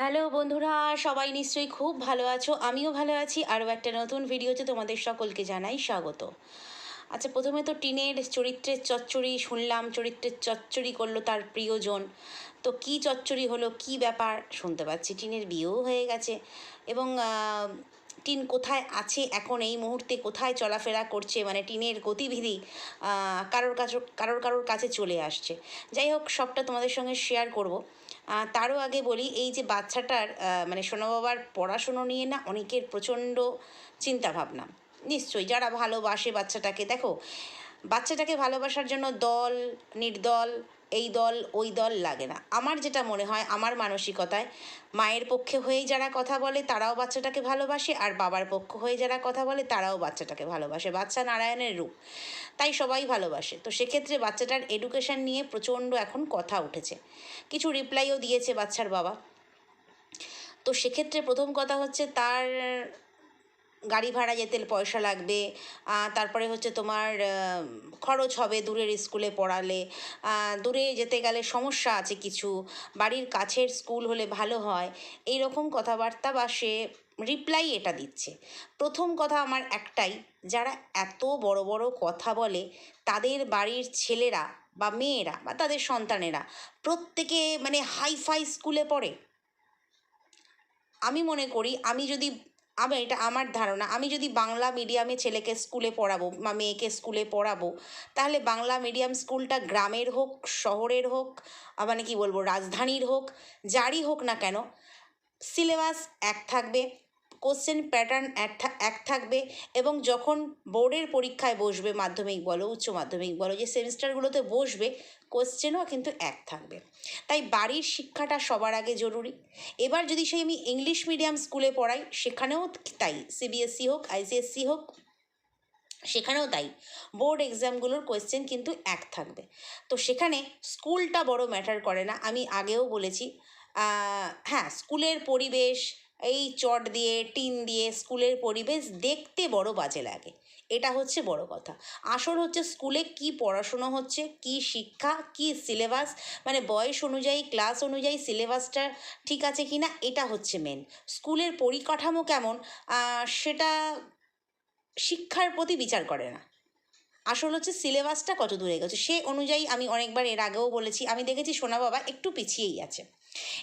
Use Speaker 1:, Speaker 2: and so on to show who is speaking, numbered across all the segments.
Speaker 1: Hello বন্ধুরা, সবাই নিশ্চয়ই খুব ভালো আছো। আমিও ভালো আছি। আরও একটা নতুন ভিডিওতে তোমাদের সকলকে জানাই স্বাগত। আচ্ছা প্রথমে তো টিনের চরিত্রের চচ্চড়ি শুনলাম। চরিত্রের চচ্চড়ি করল তার প্রিয়জন। তো কি চচ্চড়ি হলো, কি ব্যাপার? শুনতে পাচ্ছি টিনের বিয়েও হয়ে গেছে। এবং টিন কোথায় আছে এখন? এই মুহূর্তে কোথায় চলাফেরা করছে? মানে টিনের গতিবিধি কারোর কাছে, কারোর কারোর কাছে চলে আসছে। যাই হোক, সবটা তোমাদের সঙ্গে শেয়ার করব। তারও আগে বলি, এই যে বাচ্চাটার মানে সোনা বাবার পড়াশুনো নিয়ে না অনেকের প্রচণ্ড চিন্তাভাবনা। নিশ্চয়ই যারা ভালোবাসে বাচ্চাটাকে, দেখো, বাচ্চাটাকে ভালোবাসার জন্য দল, নির্দল এই দল, ওই দল লাগে না। আমার যেটা মনে হয়, আমার মানসিকতায়, মায়ের পক্ষে হয়েই যারা কথা বলে, তারাও বাচ্চাটাকে ভালোবাসে, আর বাবার পক্ষ হয়ে যারা কথা বলে, তারাও বাচ্চাটাকে ভালোবাসে। বাচ্চা নারায়ণের রূপ, তাই সবাই ভালোবাসে। তো সেক্ষেত্রে বাচ্চাটার এডুকেশন নিয়ে প্রচণ্ড এখন কথা উঠেছে। কিছু রিপ্লাইও দিয়েছে বাচ্চার বাবা। তো সেক্ষেত্রে প্রথম কথা হচ্ছে, তার গাড়ি ভাড়া যেতে পয়সা লাগবে তারপরে হচ্ছে তোমার খরচ হবে দূরের স্কুলে পড়ালে। দূরে যেতে গেলে সমস্যা আছে কিছু, বাড়ির কাছের স্কুল হলে ভালো হয়। এই রকম কথাবার্তা বা সে রিপ্লাই এটা দিচ্ছে। প্রথম কথা আমার একটাই, যারা এত বড় বড় কথা বলে, তাদের বাড়ির ছেলেরা বা মেয়েরা বা তাদের সন্তানেরা প্রত্যেকে মানে হাই ফাই স্কুলে পড়ে। আমি মনে করি, আমি যদি আমি এটা আমার ধারণা। আমি যদি বাংলা মিডিয়ামে ছেলেকে স্কুলে পড়াবো বা মেয়েকে স্কুলে পড়াবো, তাহলে বাংলা মিডিয়াম স্কুলটা গ্রামের হোক, শহরের হোক মানে কি বলব রাজধানীর হোক, যারই হোক না কেন সিলেবাস এক থাকবে কোশ্চেন প্যাটার্ন এক থাকবে, এবং যখন বোর্ডের পরীক্ষায় বসবে মাধ্যমিক বলো, উচ্চ মাধ্যমিক বলো, যে সেমিস্টারগুলোতে বসবে কোশ্চেনও কিন্তু এক থাকবে। তাই বাড়ির শিক্ষাটা সবার আগে জরুরি। এবার যদি সেই আমি ইংলিশ মিডিয়াম স্কুলে পড়াই, সেখানেও তাই সিবিএসসি হোক আইসিএসসি হোক, সেখানেও তাই। বোর্ড এক্সামগুলোর কোয়েশ্চেন কিন্তু এক থাকবে। তো সেখানে স্কুলটা বড় ম্যাটার করে না। আমি আগেও বলেছি হ্যাঁ স্কুলের পরিবেশ, এই চট দিয়ে, টিন দিয়ে স্কুলের পরিবেশ দেখতে বড় বাজে লাগে। এটা হচ্ছে বড় কথা। আসল হচ্ছে স্কুলে কি পড়াশুনো হচ্ছে, কি শিক্ষা, কি সিলেবাস মানে বয়স অনুযায়ী, ক্লাস অনুযায়ী সিলেবাসটা ঠিক আছে কি না এটা হচ্ছে মেন স্কুলের পরিকাঠামো কেমন সেটা শিক্ষার প্রতি বিচার করে না। আসল হচ্ছে সিলেবাসটা কত দূরে গেছে সে অনুযায়ী আমি অনেকবার এর আগেও বলেছি, আমি দেখেছি সোনা বাবা একটু পিছিয়েই আছে।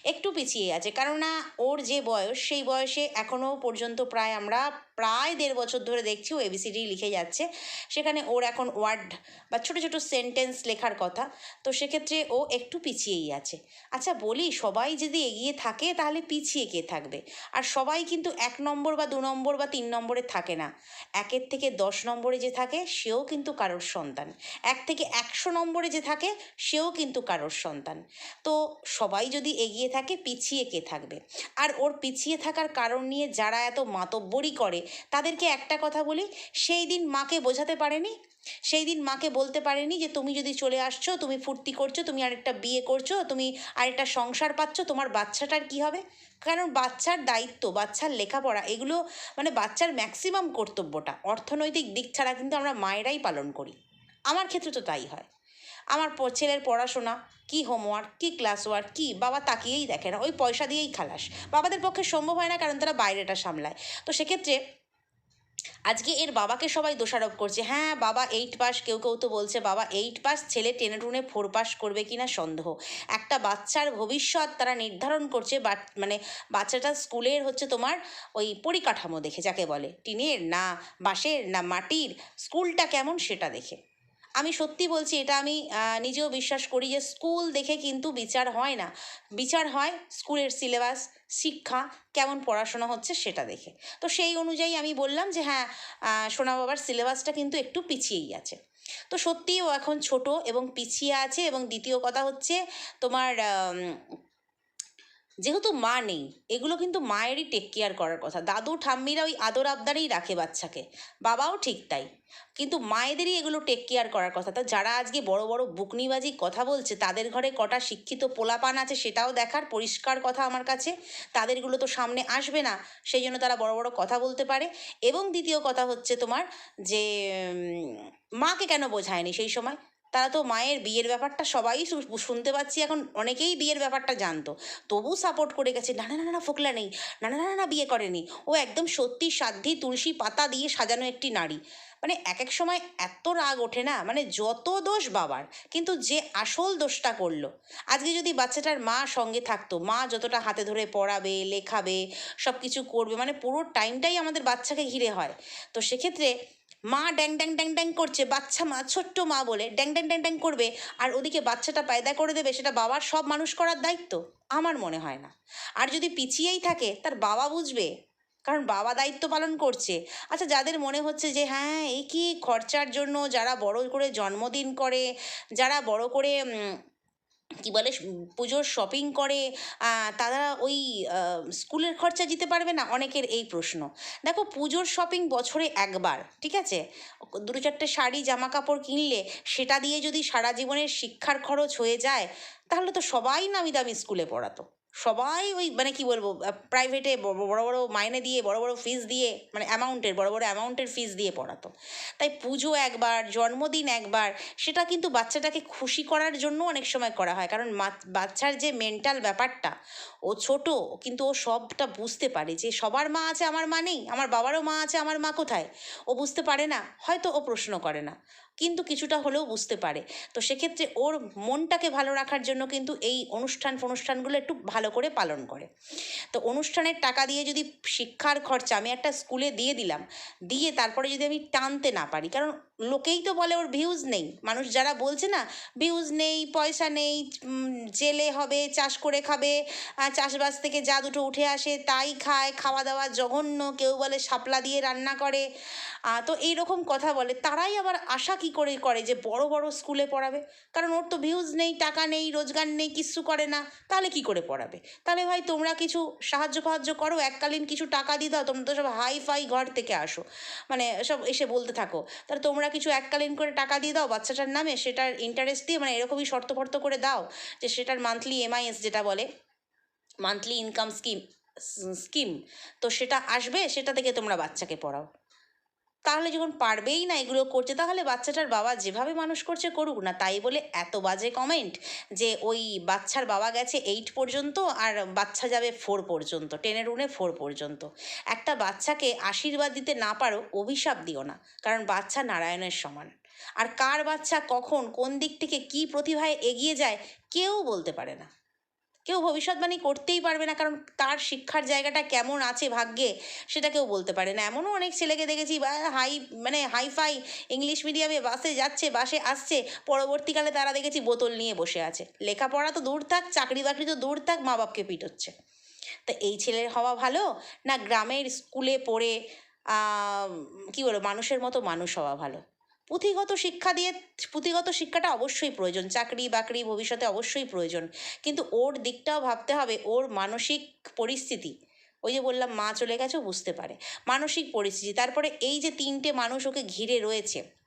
Speaker 1: একটু পিছিয়ে আছে। কেননা ওর যে বয়স, সেই বয়সে এখনও পর্যন্ত প্রায় আমরা প্রায় দেড় বছর ধরে দেখছি ও এবিসিডি লিখে যাচ্ছে। সেখানে ওর এখন ওয়ার্ড বা ছোটো ছোটো সেন্টেন্স লেখার কথা। তো সেক্ষেত্রে ও একটু পিছিয়েই আছে। আচ্ছা বলি, সবাই যদি এগিয়ে থাকে তাহলে পিছিয়ে কে থাকবে? আর সবাই কিন্তু এক নম্বর বা দু নম্বর বা তিন নম্বরে থাকে না। একের থেকে দশ নম্বরে যে থাকে, সেও কিন্তু কারোর সন্তান। এক থেকে একশো নম্বরে যে থাকে, সেও কিন্তু কারোর সন্তান। তো সবাই যদি এগিয়ে থাকে, পিছিয়ে কে থাকবে? আর ওর পিছিয়ে থাকার কারণ নিয়ে যারা এত মাতব্বরি করে, তাদেরকে একটা কথা বলি, সেই দিন মাকে বোঝাতে পারেনি? সেই দিন মাকে বলতে পারেনি যে, তুমি যদি চলে আসছো, তুমি ফুর্তি করছ, তুমি আরেকটা বিয়ে করছ, তুমি আরেকটা সংসার পাচ্ছ, তোমার বাচ্চাটার কি হবে? কারণ বাচ্চার দায়িত্ব, বাচ্চার লেখাপড়া, এগুলো মানে বাচ্চার ম্যাক্সিমাম কর্তব্যটা। অর্থনৈতিক দিক ছাড়া কিন্তু আমরা মায়েরাই পালন করি। আমার ক্ষেত্রে তো তাই হয়। আমার ছেলের পড়াশোনা, কি হোমওয়ার্ক কি ক্লাস ওয়ার্ক কি, বাবা তাকিয়েই দেখে না, ওই পয়সা দিয়েই খালাস। বাবাদের পক্ষে সম্ভব হয় না কারণ তারা বাইরেটা সামলায়। তো সেক্ষেত্রে আজকে এর বাবাকে সবাই দোষারোপ করছে। হ্যাঁ বাবা এইট পাস কেউ কেউ তো বলছে, বাবা এইট পাস ছেলে টেনে টুনে ফোর পাস করবে কিনা সন্দেহ। একটা বাচ্চার ভবিষ্যৎ তারা নির্ধারণ করছে, বাট মানে বাচ্চাটা স্কুলের হচ্ছে তোমার ওই পরিকাঠামো দেখে, যাকে বলে। টিনের না, বাঁশের না মাটির, স্কুলটা কেমন সেটা দেখে। আমি সত্যি বলছি, এটা আমি নিজেও বিশ্বাস করি যে স্কুল দেখে কিন্তু বিচার হয় না। বিচার হয় স্কুলের সিলেবাস, শিক্ষা, কেমন পড়াশোনা হচ্ছে সেটা দেখে। তো সেই অনুযায়ী আমি বললাম যে হ্যাঁ সোনা বাবার সিলেবাসটা কিন্তু একটু পিছিয়েই আছে। তো সত্যিই ও এখন ছোট এবং পিছিয়ে আছে এবং দ্বিতীয় কথা হচ্ছে তোমার যেহেতু মা নেই, এগুলো কিন্তু মায়েরই টেক কেয়ার করার কথা। দাদু, ঠাম্মিরা ওই আদর আবদারেই রাখে বাচ্চাকে। বাবাও ঠিক তাই। কিন্তু মায়েদেরই এগুলো টেক কেয়ার করার কথা। তা যারা আজকে বড় বড় বুকনিবাজি কথা বলছে, তাদের ঘরে কটা শিক্ষিত পোলাপান আছে সেটাও দেখার পরিষ্কার কথা আমার কাছে। তাদেরগুলো তো সামনে আসবে না, সেই জন্য তারা বড় বড় কথা বলতে পারে। এবং দ্বিতীয় কথা হচ্ছে তোমার যে মাকে কেন বোঝায়নি সেই সময়? তারা তো মায়ের বিয়ের ব্যাপারটা সবাই শুনতে পাচ্ছি এখন অনেকেই বিয়ের ব্যাপারটা জানতো। তবু সাপোর্ট করে গেছে না না না ফোকলা নেই। না না, না বিয়ে করেনি। ও একদম সত্যি সাধ্যি তুলসী পাতা দিয়ে সাজানো একটি নারী। মানে এক এক সময় এত রাগ ওঠে না মানে যত দোষ বাবার কিন্তু যে আসল দোষটা করল। আজকে যদি বাচ্চাটার মা সঙ্গে থাকতো মা যতটা হাতে ধরে পড়াবে লেখাবে সব কিছু করবে মানে পুরো টাইমটাই আমাদের বাচ্চাকে ঘিরে হয়। তো সেক্ষেত্রে মা ড্যাং ড্যাং ড্যাং ড্যাং করছে, বাচ্চা মা, ছোট্ট মা বলে, ড্যাং ড্যাং ড্যাং ড্যাং করবে আর ওদিকে বাচ্চাটা পায়দা করে দেবে, সেটা বাবার সব মানুষ করার দায়িত্ব, আমার মনে হয় না। আর যদি পিছিয়েই থাকে, তার বাবা বুঝবে, কারণ বাবা দায়িত্ব পালন করছে। আচ্ছা যাদের মনে হচ্ছে যে হ্যাঁ এই কি খরচার জন্য যারা বড় করে জন্মদিন করে, যারা বড় করে কি বলে পুজোর শপিং করে তারা ওই স্কুলের খরচা দিতে পারবে না? অনেকের এই প্রশ্ন। দেখো, পুজোর শপিং বছরে একবার, ঠিক আছে? দুটো চারটে শাড়ি জামা কাপড় কিনলে সেটা দিয়ে যদি সারা জীবনের শিক্ষার খরচ হয়ে যায়, তাহলে তো সবাই নামি দামি স্কুলে পড়াতো। সবাই ওই মানে কি বলব প্রাইভেটে বড় বড় মাইনে দিয়ে, বড় বড় ফিস দিয়ে মানে অ্যামাউন্টের বড় বড় অ্যামাউন্টের ফিস দিয়ে পড়াতো। তাই পুজো একবার, জন্মদিন একবার, সেটা কিন্তু বাচ্চাটাকে খুশি করার জন্য অনেক সময় করা হয়। কারণ বাচ্চার যে মেন্টাল ব্যাপারটা, ও ছোট কিন্তু ও সবটা বুঝতে পারে যে সবার মা আছে, আমার মা নেই, আমার বাবারও মা আছে, আমার মা কোথায়? ও বুঝতে পারে না, হয়তো ও প্রশ্ন করে না, কিন্তু কিছুটা হলেও বুঝতে পারে। তো সেক্ষেত্রে ওর মনটাকে ভালো রাখার জন্য কিন্তু এই অনুষ্ঠান ফনুষ্ঠানগুলো একটু ভালো করে পালন করে। তো অনুষ্ঠানের টাকা দিয়ে যদি শিক্ষার খরচা আমি একটা স্কুলে দিয়ে দিলাম, দিয়ে তারপরে যদি আমি টানতে না পারি, কারণ লোকেই তো বলে ওর ভিউজ নেই। মানুষ যারা বলছে না ভিউজ নেই, পয়সা নেই জেলে হবে, চাষ করে খাবে চাষবাস থেকে যা দুটো উঠে আসে তাই খায় খাওয়া দাওয়া জঘন্য, কেউ বলে শাপলা দিয়ে রান্না করে। তো এই রকম কথা বলে, তারাই আবার আশা কি করে করে যে বড় বড় স্কুলে পড়াবে? কারণ ওর তো ভিউজ নেই, টাকা নেই, রোজগার নেই, কিচ্ছু করে না, তাহলে কি করে পড়াবে? তাহলে ভাই তোমরা কিছু সাহায্য ফাহায্য করো, এককালীন কিছু টাকা দিয়ে দাও, তোমরা তো সব হাই ফাই ঘর থেকে আসো। মানে সব এসে বলতে থাকো। তাহলে তোমরা কিছু এককালীন করে টাকা দিয়ে দাও, বাচ্চাটার নামে সেটার ইন্টারেস্ট দিয়ে মানে এরকমই শর্ত ফর্ত করে দাও যে সেটার মান্থলি এমআইএস যেটা বলে মান্থলি ইনকাম স্কিম স্কিম তো সেটা আসবে, সেটা থেকে তোমরা বাচ্চাকে পড়াও। তাহলে যখন পারবেই না এগুলো করছে তাহলে বাচ্চাটার বাবা যেভাবে মানুষ করছে করুক না, তাই বলে এত বাজে কমেন্ট যে ওই বাচ্চার বাবা গেছে এইট পর্যন্ত আর বাচ্চা যাবে ফোর পর্যন্ত টেনের উনে ফোর পর্যন্ত। একটা বাচ্চাকে আশীর্বাদ দিতে না পারো, অভিশাপ দিও না, কারণ বাচ্চা নারায়ণের সমান। আর কার বাচ্চা কখন, কোন দিক থেকে কি প্রতিভায় এগিয়ে যায়, কেউ বলতে পারে না। কেউ ভবিষ্যৎবাণী করতেই পারবে না, কারণ তার শিক্ষার জায়গাটা কেমন আছে ভাগ্যে, সেটা কেউ বলতে পারে না। এমনও অনেক ছেলেকে দেখেছি, বা হাই মানে হাইফাই ইংলিশ মিডিয়ামে বাসে যাচ্ছে, বাসে আসছে, পরবর্তীকালে তারা দেখেছি বোতল নিয়ে বসে আছে। লেখাপড়া তো দূর থাক, চাকরি বাকরি তো দূর থাক, মা বাপকে পিটোচ্ছে। তা এই ছেলের হওয়া ভালো, না গ্রামের স্কুলে পড়ে কি বলব, মানুষের মতো মানুষ হওয়া ভালো? পুঁথিগত শিক্ষা দিয়ে, পুঁথিগত শিক্ষাটা অবশ্যই প্রয়োজন। চাকরি বাকরি ভবিষ্যতে অবশ্যই প্রয়োজন। কিন্তু ওর দিকটাও ভাবতে হবে, ওর মানসিক পরিস্থিতি। ওই যে বললাম, মা চলে গেছে বুঝতে পারে। মানসিক পরিস্থিতি। তারপরে এই যে তিনটে মানুষ ওকে ঘিরে রয়েছে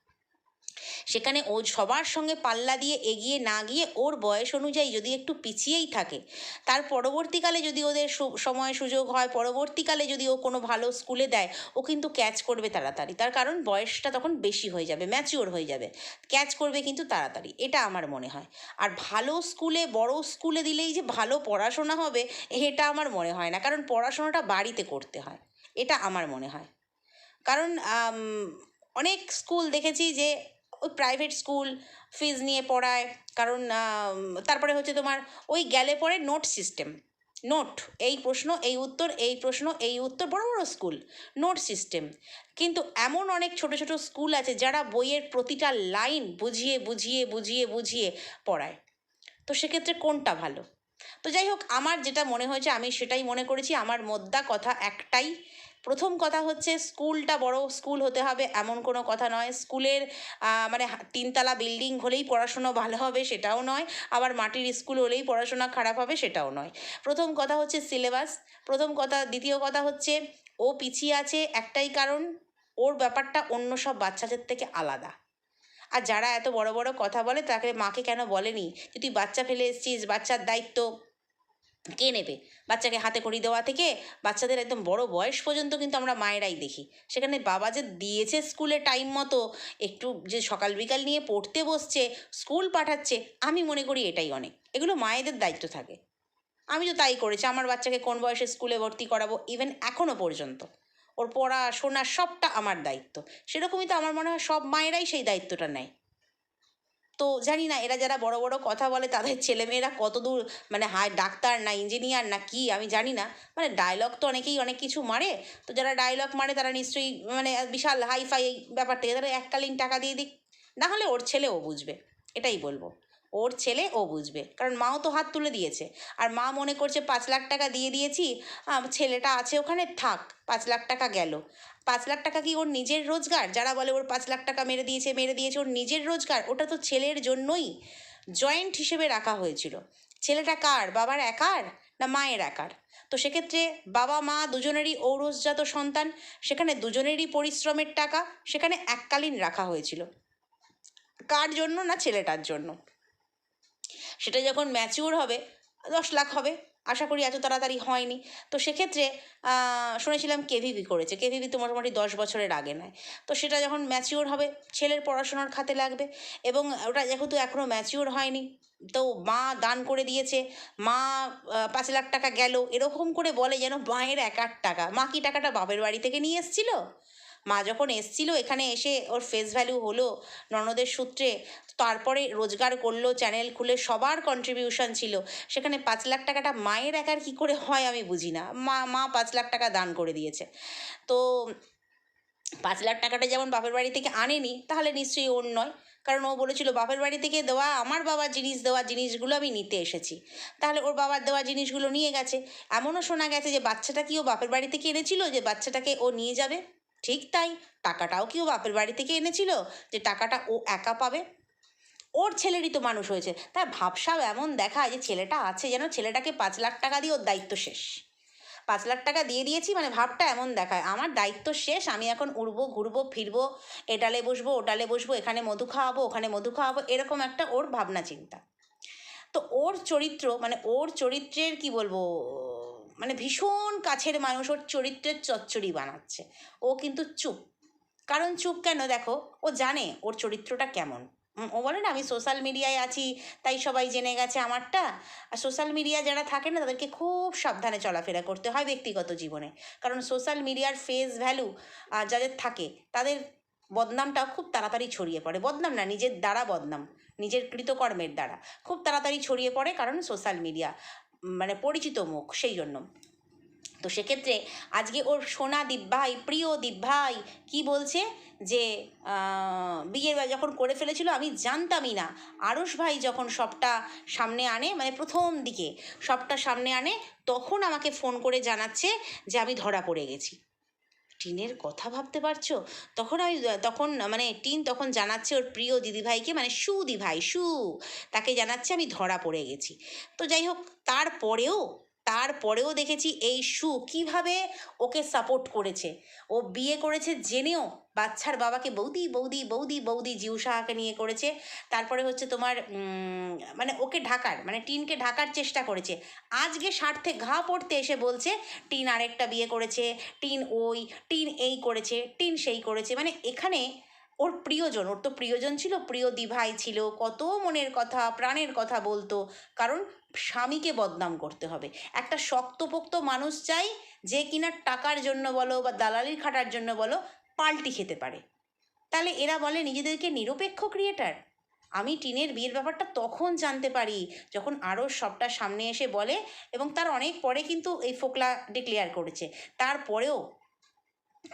Speaker 1: সেখানে ও সবার সঙ্গে পাল্লা দিয়ে এগিয়ে না গিয়ে ওর বয়স অনুযায়ী যদি একটু পিছিয়েই থাকে, তার পরবর্তীকালে যদি ওদের সময় সুযোগ হয়, পরবর্তীকালে যদি ও কোনো ভালো স্কুলে দেয়, ও কিন্তু ক্যাচ করবে তাড়াতাড়ি। তার কারণ বয়সটা তখন বেশি হয়ে যাবে ম্যাচিওর হয়ে যাবে। ক্যাচ করবে কিন্তু তাড়াতাড়ি, এটা আমার মনে হয়। আর ভালো স্কুলে বড় স্কুলে দিলেই যে ভালো পড়াশোনা হবে, এটা আমার মনে হয় না। কারণ পড়াশোনাটা বাড়িতে করতে হয়, এটা আমার মনে হয়। কারণ অনেক স্কুল দেখেছি যে ওই প্রাইভেট স্কুল ফিজ নিয়ে পড়ায়। কারণ তারপরে হচ্ছে তোমার ওই গেলে পরে নোট সিস্টেম নোট এই প্রশ্ন, এই উত্তর, এই প্রশ্ন, এই উত্তর, বড় বড় স্কুল নোট সিস্টেম কিন্তু এমন অনেক ছোট ছোট স্কুল আছে যারা বইয়ের প্রতিটা লাইন বুঝিয়ে বুঝিয়ে বুঝিয়ে বুঝিয়ে পড়ায়। তো সেক্ষেত্রে কোনটা ভালো? তো যাই হোক, আমার যেটা মনে হয়েছে, আমি সেটাই মনে করেছি। আমার মোদ্দা কথা একটাই প্রথম কথা হচ্ছে স্কুলটা বড় স্কুল হতে হবে, এমন কোনো কথা নয়। স্কুলের মানে তিনতলা বিল্ডিং হলেই পড়াশুনো ভালো হবে সেটাও নয়, আবার মাটির স্কুল হলেই পড়াশোনা খারাপ হবে সেটাও নয়। প্রথম কথা হচ্ছে সিলেবাস, প্রথম কথা, দ্বিতীয় কথা হচ্ছে ও পিছিয়ে আছে একটাই কারণ, ওর ব্যাপারটা অন্য সব বাচ্চাদের থেকে আলাদা। আর যারা এত বড় বড় কথা বলে তাকে, মাকে কেন বলেনি? যে তুই বাচ্চা ফেলে এসেছিস, বাচ্চার দায়িত্ব কে নেবে? বাচ্চাকে হাতে করি দেওয়া থেকে বাচ্চাদের একদম বড় বয়স পর্যন্ত কিন্তু আমরা মায়েরাই দেখি। সেখানে বাবা যে দিয়েছে স্কুলে টাইম মতো, একটু যে সকাল বিকাল নিয়ে পড়তে বসছে স্কুল পাঠাচ্ছে, আমি মনে করি এটাই অনেক। এগুলো মায়েদের দায়িত্ব থাকে। আমি তো তাই করেছি, আমার বাচ্চাকে কোন বয়সে স্কুলে ভর্তি করাবো ইভেন এখনও পর্যন্ত। ওর পড়াশোনা সবটা আমার দায়িত্ব। সেরকমই তো আমার মনে হয় সব মায়েরাই সেই দায়িত্বটা নেয়। তো জানি না, এরা যারা বড় বড় কথা বলে তাদের ছেলেমেয়েরা কত দূর মানে হায় ডাক্তার না ইঞ্জিনিয়ার না কি, আমি জানি না। মানে ডায়লগ তো অনেকেই অনেক কিছু মারে, তো যারা ডায়লগ মারে তারা নিশ্চয়ই মানে বিশাল হাইফাই এই ব্যাপার থেকে তারা এককালীন টাকা দিয়ে দিক, না হলে ওর ছেলেও বুঝবে, এটাই বলব। ওর ছেলে ও বুঝবে। কারণ মাও তো হাত তুলে দিয়েছে। আর মা মনে করছে, পাঁচ লাখ টাকা দিয়ে দিয়েছি ছেলেটা আছে ওখানে, থাক, পাঁচ লাখ টাকা গেল। পাঁচ লাখ টাকা কি ওর নিজের রোজগার? যারা বলে ওর পাঁচ লাখ টাকা মেরে দিয়েছে মেরে দিয়েছে, ওর নিজের রোজগার, ওটা তো ছেলের জন্যই জয়েন্ট হিসেবে রাখা হয়েছিল। ছেলেটা কার? বাবার একার না মায়ের একার? তো সেক্ষেত্রে বাবা, মা দুজনেরই ঔরসজাত সন্তান, সেখানে দুজনেরই পরিশ্রমের টাকা, সেখানে এককালীন রাখা হয়েছিল। কার জন্য না ছেলেটার জন্য? সেটা যখন ম্যাচিওর হবে, দশ লাখ হবে, আশা করি এত তাড়াতাড়ি হয়নি। তো সেক্ষেত্রে শুনেছিলাম কেভিবি করেছে। কেভিবি তো মোটামুটি দশ বছরের আগে নেয়। তো সেটা যখন ম্যাচিওর হবে, ছেলের পড়াশোনার খাতে লাগবে এবং ওটা যেহেতু এখনও ম্যাচিওর হয়নি, তো মা দান করে দিয়েছে, মা পাঁচ লাখ টাকা গেল, এরকম করে বলে যেন মায়ের এক আট টাকা। মা কি টাকাটা বাপের বাড়ি থেকে নিয়ে এসছিল? মা যখন এসছিল, এখানে এসে ওর ফেস ভ্যালু হলো ননদের সূত্রে, তারপরে রোজগার করল চ্যানেল খুলে সবার কন্ট্রিবিউশন ছিল। সেখানে পাঁচ লাখ টাকাটা মায়ের একার কি করে হয় আমি বুঝি না। মা মা পাঁচ লাখ টাকা দান করে দিয়েছে। তো পাঁচ লাখ টাকাটা যেমন বাপের বাড়ি থেকে আনেনি, তাহলে নিশ্চয়ই ওর নয়। কারণ ও বলেছিল, বাপের বাড়ি থেকে দেওয়া আমার বাবার জিনিস, দেওয়া জিনিসগুলো আমি নিতে এসেছি। তাহলে ওর বাবার দেওয়া জিনিসগুলো নিয়ে গেছে। এমনও শোনা গেছে যে বাচ্চাটা কি ও বাপের বাড়ি থেকে এনেছিল, যে বাচ্চাটাকে ও নিয়ে যাবে? ঠিক তাই টাকাটাও কি ও বাপের বাড়ি থেকে এনেছিল যে টাকাটা ও একা পাবে। ওর ছেলেরই তো মানুষ হয়েছে, তাই ভাবসাব এমন দেখায় যে ছেলেটা আছে যেন ছেলেটাকে পাঁচ লাখ টাকা দিয়ে ওর দায়িত্ব শেষ। পাঁচ লাখ টাকা দিয়ে দিয়েছি মানে ভাবটা এমন দেখায়, আমার দায়িত্ব শেষ, আমি এখন উড়বো, ঘুরবো, ফিরবো, এটালে বসবো, ওটালে বসবো, এখানে মধু খাওয়াবো, ওখানে মধু খাওয়াবো, এরকম একটা ওর ভাবনা চিন্তা। তো ওর চরিত্র মানে ওর চরিত্রের কি বলব মানে ভীষণ কাছের মানুষ, ওর চরিত্রের চচ্চড়ি বানাচ্ছে। ও কিন্তু চুপ। কারণ চুপ কেন? দেখো, ও জানে ওর চরিত্রটা কেমন। ও বলে না, আমি সোশ্যাল মিডিয়ায় আছি, তাই সবাই জেনে গেছে আমারটা। আর সোশ্যাল মিডিয়া যারা থাকে না, তাদেরকে খুব সাবধানে চলাফেরা করতে হয় ব্যক্তিগত জীবনে। কারণ সোশ্যাল মিডিয়ার ফেস ভ্যালু যাদের থাকে, তাদের বদনামটা খুব তাড়াতাড়ি ছড়িয়ে পড়ে। বদনাম না, নিজের দ্বারা বদনাম, নিজের কৃতকর্মের দ্বারা। খুব তাড়াতাড়ি ছড়িয়ে পড়ে কারণ সোশ্যাল মিডিয়া মানে পরিচিত মুখ, সেই জন্য। তো সেক্ষেত্রে আজকে ওর সোনা দিব্যাই প্রিয় দিব্যাই কি বলছে? যে বিয়ের যখন করে ফেলেছিল, আমি জানতামই না। আরস ভাই যখন সবটা সামনে আনে মানে প্রথম দিকে সবটা সামনে আনে, তখন আমাকে ফোন করে জানাচ্ছে যে, আমি ধরা পড়ে গেছি। টিনের কথা ভাবতে পারছ? তখন ওই, তখন মানে টিন তখন জানাচ্ছে ওর প্রিয় দিদিভাইকে মানে সুদিভাই সু, তাকে জানাচ্ছে আমি ধরা পড়ে গেছি। তো যাই হোক, তারপরেও তারপরেও দেখেছি এই সু কীভাবে ওকে সাপোর্ট করেছে। ও বিয়ে করেছে জেনেও বাচ্চার বাবাকে বৌদি বৌদি বৌদি বৌদি জিউ সাহাকে নিয়ে করেছে। তারপরে হচ্ছে তোমার মানে ওকে ঢাকার মানে টিনকে ঢাকার চেষ্টা করেছে। আজকে স্বার্থে ঘা পড়তে এসে বলছে, টিন আরেকটা বিয়ে করেছে, টিন ওই, টিন এই করেছে, টিন সেই করেছে। মানে এখানে ওর প্রিয়জন, ওর তো প্রিয়জন ছিল, প্রিয় দিভাই ছিল, কত মনের কথা, প্রাণের কথা বলতো। কারণ স্বামীকে বদনাম করতে হবে। একটা শক্তপোক্ত মানুষ চাই যে কিনা টাকার জন্য বলো বা দালালির খাটার জন্য বলো পাল্টি খেতে পারে। তাহলে এরা বলে নিজেদেরকে নিরপেক্ষ ক্রিয়েটার আমি টিনের বিয়ের ব্যাপারটা তখন জানতে পারি যখন আরও সবটা সামনে এসে বলে এবং তার অনেক পরে কিন্তু এই ফোকলা ডিক্লেয়ার করেছে। তারপরেও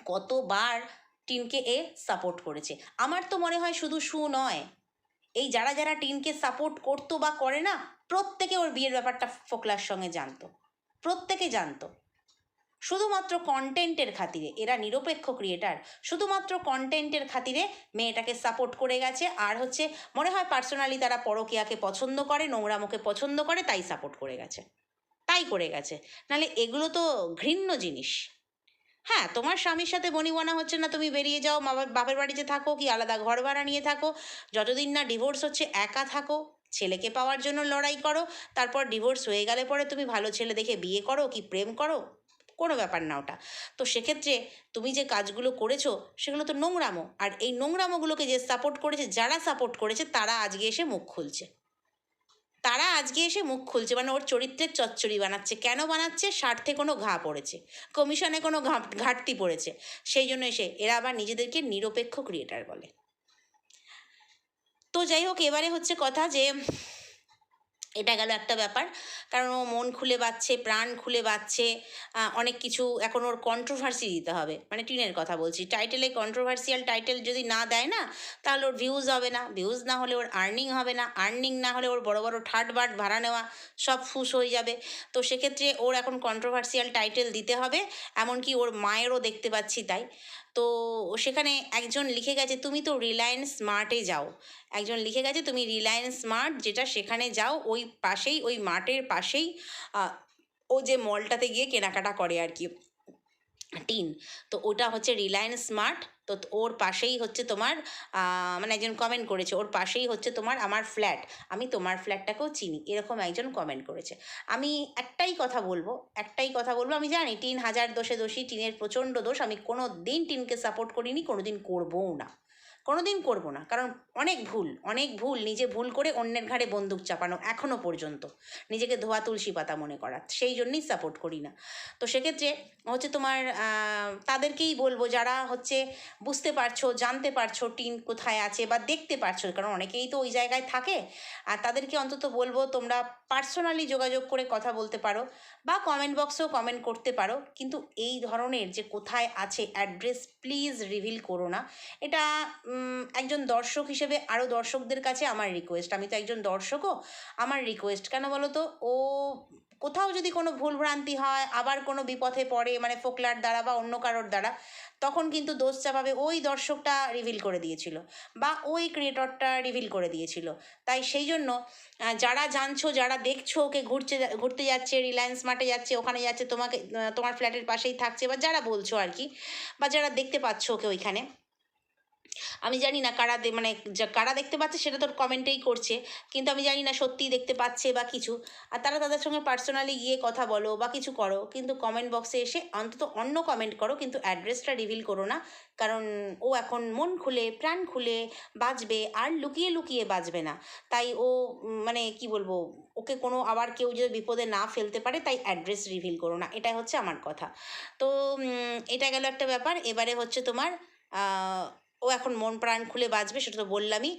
Speaker 1: কতবার টিনকে এ সাপোর্ট করেছে। আমার তো মনে হয় শুধু সু নয়। এই যারা যারা টিনকে সাপোর্ট করতো বা করে না প্রত্যেকে ওর বিয়ের ব্যাপারটা ফোকলার সঙ্গে জানতো। প্রত্যেকে জানতো। শুধুমাত্র কন্টেন্টের খাতিরে, এরা নিরপেক্ষ ক্রিয়েটার শুধুমাত্র কন্টেন্টের খাতিরে মেয়েটাকে সাপোর্ট করে গেছে। আর হচ্ছে, মনে হয় পার্সোনালি তারা পরকিয়াকে পছন্দ করে নোংরামোকে পছন্দ করে, তাই সাপোর্ট করে গেছে। তাই করে গেছে। নাহলে এগুলো তো ঘৃণ্য জিনিস। হ্যাঁ তোমার স্বামীর সাথে বনিবনা হচ্ছে না, তুমি বেরিয়ে যাও বাপের বাড়িতে থাকো, কি আলাদা ঘর ভাড়া নিয়ে থাকো, যতদিন না ডিভোর্স হচ্ছে, একা থাকো। ছেলেকে পাওয়ার জন্য লড়াই করো, তারপর ডিভোর্স হয়ে গেলে পরে তুমি ভালো ছেলে দেখে বিয়ে করো কি প্রেম করো? কোনো ব্যাপার না ওটা। তো সেক্ষেত্রে তুমি যে কাজগুলো করেছ, সেগুলো তো নোংরামো। আর এই নোংরামোগুলোকে যে সাপোর্ট করেছে, যারা সাপোর্ট করেছে, তারা আজকে এসে মুখ খুলছে। তারা আজকে এসে মুখ খুলছে। মানে ওর চরিত্রের চচ্চড়ি বানাচ্ছে। কেন বানাচ্ছে? স্বার্থে কোনো ঘা পড়েছে। কমিশনে কোনো ঘাটতি পড়েছে। সেই জন্য এসে এরা আবার নিজেদেরকে নিরপেক্ষ ক্রিয়েটার বলে। তো যাই হোক এবারে হচ্ছে কথা যে, এটা গেল একটা ব্যাপার। কারণ ও মন খুলে বাচ্ছে, প্রাণ খুলে বাচ্ছে অনেক কিছু এখন ওর কন্ট্রোভার্সি দিতে হবে। মানে টিনের কথা বলছি টাইটেলে কন্ট্রোভার্সিয়াল টাইটেল যদি না দেয় না, তাহলে ওর ভিউজ হবে না। ভিউজ না হলে ওর আর্নিং হবে না। আর্নিং না হলে ওর বড় বড় ঠাট বাট ভাড়া নেওয়া সব ফুস হয়ে যাবে। তো সেক্ষেত্রে ওর এখন কন্ট্রোভার্সিয়াল টাইটেল দিতে হবে, এমনকি ওর মায়েরও দেখতে পাচ্ছি তাই। তো সেখানে একজন লিখে গেছে, তুমি তো রিলায়েন্স স্মার্টে যাও। একজন লিখে গেছে, তুমি রিলায়েন্স স্মার্ট যেটা সেখানে যাও, ওই পাশেই, ওই মার্টের পাশেই ও যে মলটাতে গিয়ে কেনাকাটা করে আর কি। টিন তো ওটা হচ্ছে রিলায়েন্স স্মার্ট তো ওর পাশেই হচ্ছে তোমার মানে একজন কমেন্ট করেছে, ওর পাশেই হচ্ছে তোমার আমার ফ্ল্যাট আমি তোমার ফ্ল্যাটটাকেও চিনি, এরকম একজন কমেন্ট করেছে। আমি একটাই কথা বলব, একটাই কথা বলব, আমি জানি টিন হাজার দোষে দোষী, টিনের প্রচণ্ড দোষ, আমি কোনো দিন টিনকে সাপোর্ট করিনি কোনো দিন করবও না। কোনো দিন করব না। কারণ অনেক ভুল অনেক ভুল নিজে ভুল করে অন্যের ঘাড়ে বন্দুক চাপানো এখনও পর্যন্ত। নিজেকে ধোয়া তুলসী পাতা মনে করা, সেই জন্যই সাপোর্ট করি না। তো সেক্ষেত্রে হচ্ছে তোমার তাদেরকেই বলব যারা হচ্ছে বুঝতে পারছ, জানতে পারছ টিন কোথায় আছে বা দেখতে পারছ, কারণ অনেকেই তো ওই জায়গায় থাকে। আর তাদেরকে অন্তত বলব তোমরা পার্সোনালি যোগাযোগ করে কথা বলতে পারো বা কমেন্ট বক্সেও কমেন্ট করতে পারো। কিন্তু এই ধরনের যে কোথায় আছে অ্যাড্রেস প্লিজ রিভিল করো না। এটা একজন দর্শক হিসেবে আরও দর্শকদের কাছে আমার রিকোয়েস্ট আমি তো একজন দর্শকও, আমার রিকোয়েস্ট কেন বলো তো? ও কোথাও যদি কোনো ভুলভ্রান্তি হয়, আবার কোনো বিপথে পড়ে মানে ফোকলার দ্বারা বা অন্য কারোর দ্বারা, তখন কিন্তু দোষ চাপাবে ওই দর্শকটা রিভিল করে দিয়েছিল বা ওই ক্রিয়েটরটা রিভিল করে দিয়েছিল। তাই সেই জন্য যারা জানছো, যারা দেখছ ওকে ঘুরছে, ঘুরতে যাচ্ছে রিলায়েন্স মার্টে যাচ্ছে, ওখানে যাচ্ছে, তোমাকে তোমার ফ্ল্যাটের পাশেই থাকছে বা যারা বলছো আর কি, বা যারা দেখতে পাচ্ছ ওকে ওইখানে আমি জানি না কারা মানে কারা দেখতে পাচ্ছে সেটা তোর কমেন্টেই করছে, কিন্তু আমি জানি না সত্যিই দেখতে পাচ্ছে বা কিছু। আর তারা তাদের সঙ্গে পার্সোনালি গিয়ে কথা বলো বা কিছু করো, কিন্তু কমেন্ট বক্সে এসে অন্তত অন্য কমেন্ট করো, কিন্তু অ্যাড্রেসটা রিভিল করো না, কারণ ও এখন মন খুলে, প্রাণ খুলে বাঁচবে, আর লুকিয়ে লুকিয়ে বাঁচবে না। তাই ও মানে কি বলব, ওকে কোনো আবার কেউ যদি বিপদে না ফেলতে পারে, তাই অ্যাড্রেস রিভিল করো না, এটাই হচ্ছে আমার কথা। তো এটা গেল একটা ব্যাপার, এবারে হচ্ছে তোমার ও এখন মন প্রাণ খুলে বাঁচবে, সেটা তো বললামই।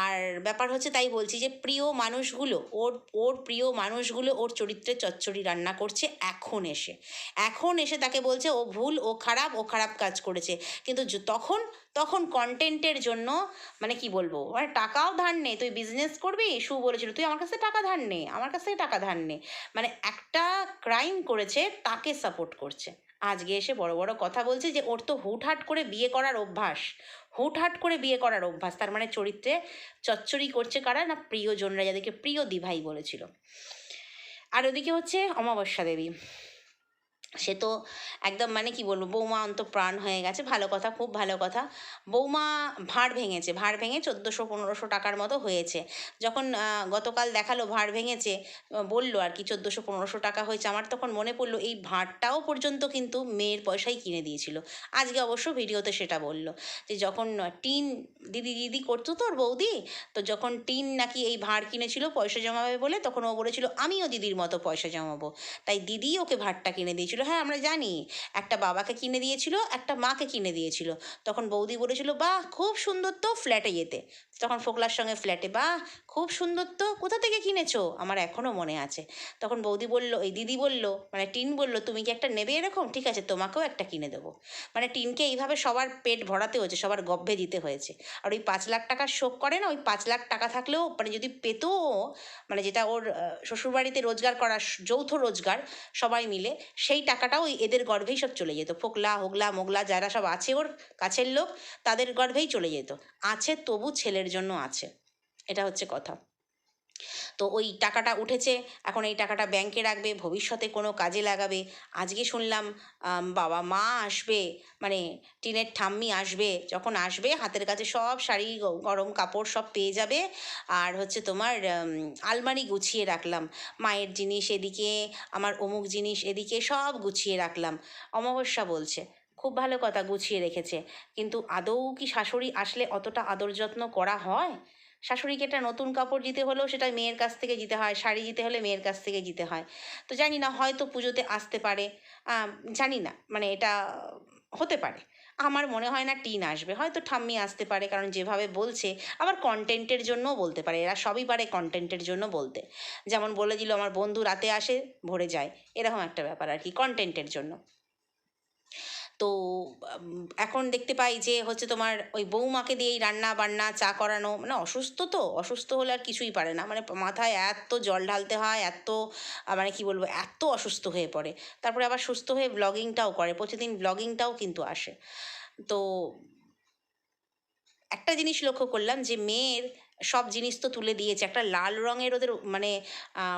Speaker 1: আর ব্যাপার হচ্ছে তাই বলছি যে, প্রিয় মানুষগুলো, ওর ওর প্রিয় মানুষগুলো ওর চরিত্রে চচ্চড়ি রান্না করছে এখন এসে। এখন এসে তাকে বলছে, ও ভুল, ও খারাপ ও খারাপ কাজ করেছে। কিন্তু তখন তখন কন্টেন্টের জন্য মানে কি বলব মানে টাকাও ধার নে তুই বিজনেস করবি? শু বলেছিল, তুই আমার কাছে টাকা ধার নে, আমার কাছে টাকা ধার নে। মানে একটা ক্রাইম করেছে, তাকে সাপোর্ট করছে। আজকে এসে বড় বড় কথা বলছে যে, ওর তো হুটহাট করে বিয়ে করার অভ্যাস। হুটহাট করে বিয়ে করার অভ্যাস। তার মানে চরিত্রে চচ্চড়ি করছে কারা না প্রিয়জনরা, যাদেরকে প্রিয় দিভাই বলেছিল। আর ওদিকে হচ্ছে অমাবস্যা দেবী। সে তো একদম মানে কি বলব, বৌমা অন্ত প্রাণ হয়ে গেছে, ভালো কথা, খুব ভালো কথা। বৌমা ভাঁড় ভেঙেছে, ভাঁড় ভেঙে চোদ্দোশো পনেরোশো টাকার মতো হয়েছে। যখন গতকাল দেখাল ভাঁড় ভেঙেছে বলল আর কি, চোদ্দোশো পনেরোশো টাকা হয়েছে। আমার তখন মনে পড়ল, এই ভাঁড়টাও পর্যন্ত কিন্তু মেয়ের পয়সাই কিনে দিয়েছিল। আজকে অবশ্য ভিডিওতে সেটা বলল যে, যখন টিন, দিদি দিদি করতো তোর বৌদি? তো যখন টিন নাকি এই ভাঁড় কিনেছিল পয়সা জমাবে বলে, তখন ও বলেছিল, আমিও দিদির মতো পয়সা জমাবো। তাই দিদি ওকে ভাঁড়টা কিনে দিয়েছিল। হ্যাঁ আমরা জানি। একটা বাবাকে কিনে দিয়েছিল, একটা মাকে কিনে দিয়েছিল। তখন বৌদি বলেছিল, বাহ, খুব সুন্দর তো ফ্ল্যাটে যেতে। তখন ফোকলার সঙ্গে ফ্ল্যাটে, বাহ, খুব সুন্দর তো, কোথা থেকে কিনেছো? আমার এখনও মনে আছে। তখন বৌদি বলল, এই দিদি বলল মানে টিন বলল, তুমি কি একটা নেবে এরকম? ঠিক আছে, তোমাকেও একটা কিনে দেবো। মানে টিনকে এইভাবে সবার পেট ভরাতে হয়েছে, সবার গব্ভে দিতে হয়েছে। আর ওই পাঁচ লাখ টাকার শোক করে না, ওই পাঁচ লাখ টাকা থাকলেও মানে যদি পেতো মানে যেটা ওর শ্বশুরবাড়িতে রোজগার করা যৌথ রোজগার সবাই মিলে, সেই টাকাটাও এদের গর্ভেই সব চলে যেত। ফোকলা, হোগলা, মোগলা যারা সব আছে ওর কাছের লোক, তাদের গর্ভেই চলে যেত। আছে তবু ছেলের জন্য আছে। এটা হচ্ছে কথা। তো ওই টাকাটা উঠেছে, এখন এই টাকাটা ব্যাংকে রাখবে, ভবিষ্যতে কোনো কাজে লাগাবে। আজকে শুনলাম বাবা মা আসবে মানে টিনের ঠাম্মি আসবে, যখন আসবে হাতের কাছে সব শাড়ি গরম কাপড় সব পেয়ে যাবে। আর হচ্ছে তোমার আলমারি গুছিয়ে রাখলাম। মায়ের জিনিস এদিকে, আমার অমুক জিনিস এদিকে সব গুছিয়ে রাখলাম। অমাবস্যা বলছে, খুব ভালো কথা গুছিয়ে রেখেছে। কিন্তু আদৌ কি শাশুড়ি আসলে অতটা আদর যত্ন করা হয়? শাশুড়িকে একটা নতুন কাপড় দিতে হলেও সেটা মেয়ের কাছ থেকে দিতে হয়, শাড়ি দিতে হলে মেয়ের কাছ থেকে দিতে হয়। তো জানি না, হয়তো পুজোতে আসতে পারে জানি না মানে এটা হতে পারে। আমার মনে হয় না টিন আসবে, হয়তো ঠাম্মি আসতে পারে, কারণ যেভাবে বলছে, আবার কন্টেন্টের জন্যও বলতে পারে, এরা সবই পারে কন্টেন্টের জন্য বলতে। যেমন বলে দিল, আমার বন্ধু রাতে আসে, ভরে যায়। এরকম একটা ব্যাপার আর কি কন্টেন্টের জন্য। তো এখন দেখতে পাই যে হচ্ছে তোমার ওই বৌমাকে দিয়েই রান্না বান্না চা করানো মানে অসুস্থ তো, অসুস্থ হলে আর কিছুই পারে না। মানে মাথায় এত জল ঢালতে হয়, এত মানে কি বলব, এত অসুস্থ হয়ে পড়ে। তারপরে আবার সুস্থ হয়ে ব্লগিংটাও করে, প্রতিদিন ব্লগিংটাও কিন্তু আসে। তো, একটা জিনিস লক্ষ্য করলাম যে মেয়ের সব জিনিস তো তুলে দিয়েছে। একটা লাল রঙের ওদের মানে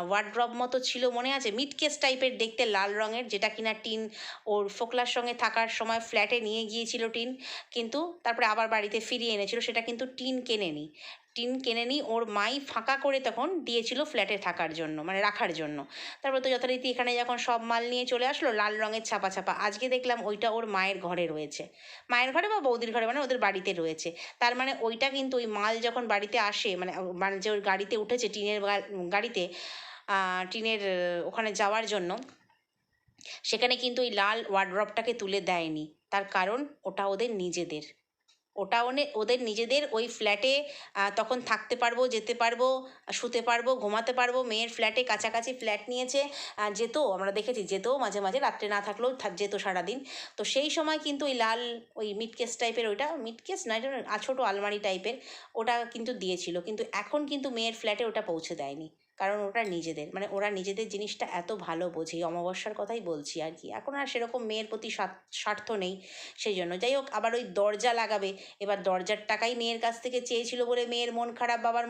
Speaker 1: ওয়ার্ড্রপ মতো ছিল মনে আছে? মিটকেস টাইপের দেখতে লাল রঙের, যেটা কিনা টিন ওর ফোকলার সঙ্গে থাকার সময় ফ্ল্যাটে নিয়ে গিয়েছিল টিন। কিন্তু তারপরে আবার বাড়িতে ফিরিয়ে এনেছিল, সেটা কিন্তু টিন কেনেনি। টিন কেনেনি ওর মাই ফাঁকা করে তখন দিয়েছিল ফ্ল্যাটে থাকার জন্য মানে রাখার জন্য। তারপর তো যথারীতি এখানে যখন সব মাল নিয়ে চলে আসলো, লাল রঙের ছাপা ছাপা। আজকে দেখলাম ওইটা ওর মায়ের ঘরে রয়েছে। মায়ের ঘরে বা বৌদির ঘরে মানে ওদের বাড়িতে রয়েছে। তার মানে ওইটা কিন্তু ওই মাল যখন বাড়িতে আসে মানে মানে যে ওর গাড়িতে উঠেছে টিনের গাড়িতে টিনের ওখানে যাওয়ার জন্য, সেখানে কিন্তু ওই লাল ওয়ার্ড্রপটাকে তুলে দেয়নি। তার কারণ ওটা ওদের নিজেদের। ওটা ওনে, ওদের নিজেদের ওই ফ্ল্যাটে তখন থাকতে পারব, যেতে পারব, শুতে পারব, ঘুমাতে পারব, মেয়ের ফ্ল্যাটে কাছাকাছি ফ্ল্যাট নিয়েছে যেত, আমরা দেখেছি যেত, মাঝে মাঝে রাত্রে না থাকলেও থাক- যেত সারাদিন। তো সেই সময় কিন্তু ওই লাল, ওই মিডকেস টাইপের ওইটা মিডকেস না ছোটো আলমারি টাইপের ওটা কিন্তু দিয়েছিল। কিন্তু এখন কিন্তু মেয়ের ফ্ল্যাটে ওটা পৌঁছে দেয়নি। কারণ ওটা নিজেদের। মানে ওরা নিজেদের জিনিসটা এত ভালো বোঝে অমাবস্যার কথাই বলছি আর কি। এখন আর সেরকম মেয়ের প্রতি স্বার্থ নেই সেই জন্য যাই হোক, আবার ওই দরজা লাগাবে। এবার দরজার টাকাই মেয়ের কাছ থেকে চেয়েছিল বলে মেয়ের মন খারাপ, বাবার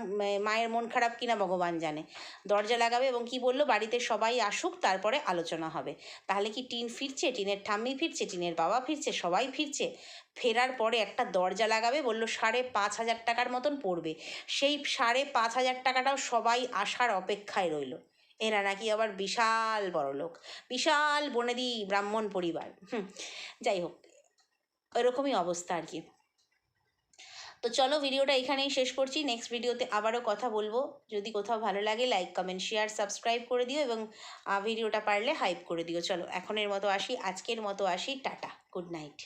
Speaker 1: মায়ের মন খারাপ কিনা ভগবান জানে। দরজা লাগাবে এবং কি বলল, বাড়িতে সবাই আসুক, তারপরে আলোচনা হবে। তাহলে কি টিন ফিরছে? টিনের ঠাম্মি ফিরছে? টিনের বাবা ফিরছে? সবাই ফিরছে? ফেরার পরে একটা দরজা লাগাবে, বলল, সাড়ে পাঁচ হাজার টাকার মতন পড়বে। সেই সাড়ে পাঁচ হাজার টাকাটাও সবাই আসার অপেক্ষায় রইল। এরা নাকি আবার বিশাল বড় লোক, বিশাল বনেদি ব্রাহ্মণ পরিবার। যাই হোক, এরকমই অবস্থা আর কি। তো চলো, ভিডিওটা এখানেই শেষ করছি। নেক্সট ভিডিওতে আবারও কথা বলব। যদি কোথাও ভালো লাগে লাইক কমেন্ট শেয়ার সাবস্ক্রাইব করে দিও এবং ভিডিওটা পারলে হাইপ করে দিও। চলো, এখনের মতো আসি, আজকের মতো আসি, টাটা গুড নাইট